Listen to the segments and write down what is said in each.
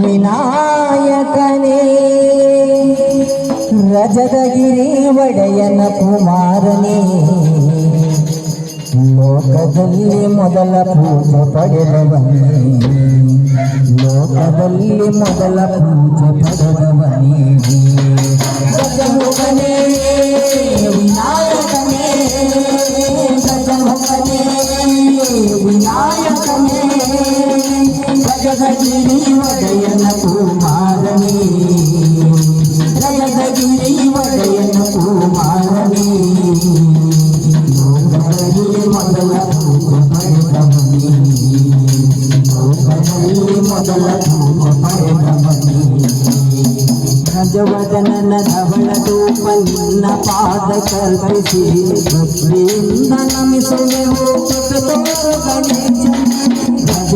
ವಿನಾಯಕನೇ ರಜದಗಿರಿ ಒಡೆಯನ ಕುಮಾರನೇ ಲೋಕದಲ್ಲಿ ಮೊದಲ ಪೂಜೆ ಪಡೆದವನೇ ಲೋಕದಲ್ಲಿ ಮೊದಲ ಪೂಜೆ ಪಡೆದವನೇ ಗಜಗಿರಿ ಒಡೆಯನ ಕುಮಾರನೇ ಗಜಗಿರಿ ಒಡೆಯನ ಕುಮಾರನೇ ಲೋಕದಲ್ಲಿ ಮೊದಲ ಪೂಜೆ ಪಡೆದವನೇ ಲೋಕದಲ್ಲಿ ಮೊದಲ ಪೂಜೆ ಪಡೆದವನೇ ಗಜವದನನ ಧವಳ ರೂಪ ನಿನ್ನ ಪಾದ ಕಲ್ಪಿಸಿ ಭಕ್ತಿಯಿಂದ ನಮಿಸುವೆವು ಕೃಪತೋರು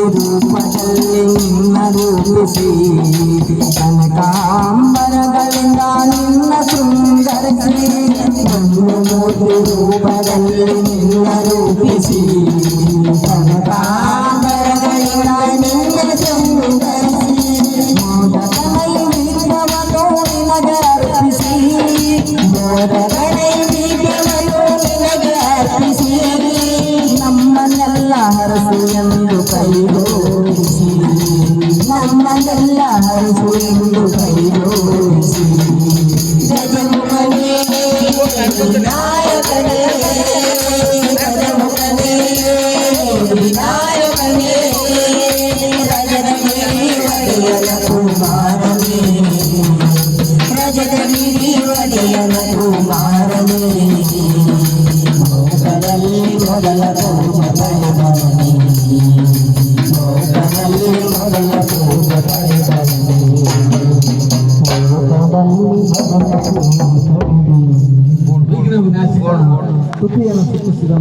ಮಣ್ಣು ರೂಪದಲ್ಲಿ ನಿನ್ನ ರೂಪಿಸಿ ಕನಕಾಂಬರಗಳಿಂದ ನಿನ್ನ ಸುಂದರಿಸಿ ಮಣ್ಣು ರೂಪದಲ್ಲಿ ನಿನ್ನ ರೂಪಿಸಿ ಎಂದು ಕೈಗೋರಿಸಿ ನಮ್ಮನ್ನೆಲ್ಲ ಹರಸು ಎಂದು ಕೈಗೋರಿಸಿ ಜಗನ್ಮನೇ ವಿನಾಯಕನೇ ಜಗನ್ಮನೇ ವಿನಾಯಕನೇ ರಜದಗಿರಿ ಒಡೆಯನ ಕುಮಾರನೇ ರಜದಗಿರಿ ಒಡೆಯನ ಕುಮಾರನೇ ಲೋಕದಲ್ಲಿ ಮೊದಲ 僕が見ないでしょ。